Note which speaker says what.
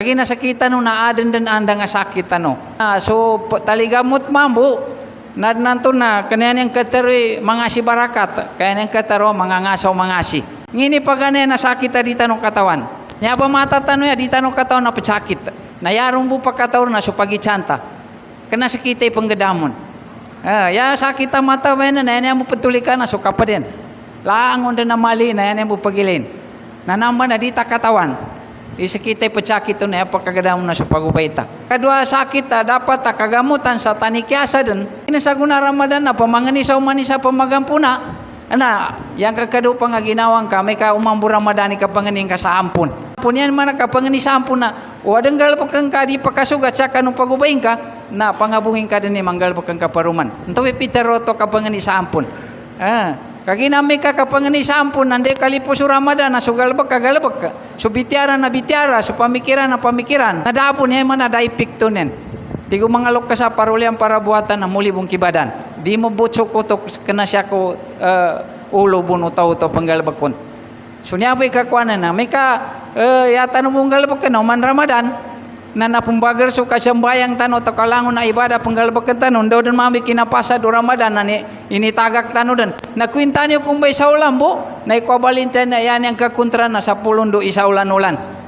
Speaker 1: Lagi nasakitan no na adan dan anda nga sakit ano. Ah, so taligamot mambo. Nad nanto na kanyan yang katero mga si barakat. Kaya yang katero mga ngasaw mga si. Ngini pa ganyan nasakit dita no katawan. Nya ba mata tano ya dita no katawan na pasakit. Nayarong bu pa katawan na so pagitsanta. Kana sakita panggadamon. Ah, ya sakit ang mata ba na yan mo patulikan na so kapadin. Laang onda na mali na yan mo pagilin. Nanamba na dita katawan. Isakitay pagsakit to na pagkagadamo na sa pagubayta. Kadua sakit dapat ta kagamutan sa tanikyasa dun. Inasaguna Ramadan na pamangani sa umani sa pamagampuna. Ana, yang kakadu pa nga ka, may ka umambo Ramadan ka panganing ka sa ampun. Ampun yan man ka pangani sa ampun na, o adenggal pa ka di pakasugat sa kanong pagubayin ka, na pangabungin ka din ni manggal pa kang kaparuman. Ito pitero to ka pangani sa ampun. Ah, kaginami ka kapangani sa ampun, nandi kalipo sa Ramadan, na sugalbag ka galbag ka. So bitiara na bitiara, so pamikiran na pamikiran. Nadapon niya man na daipik to nen. Di ko mangalok ka sa parulian para buhatan na muli bong kibadan. Di mo butso ko to kana siya ko uh, ulo buno tao to panggalbag kon. So niya pa ikakuanan na, may ka uh, yata no mong galbag ka no, man Ramadan, na napumbagar so kasambayang tano to kalangon na ibada panggalbag ka tanon daw dan mami kinapasa do Ramadan na ni initagak tano dan nakwinta niyo kung may saulan bo. Na ikwabalintan na yan yung kakontra na sa pulong do isaulan ulan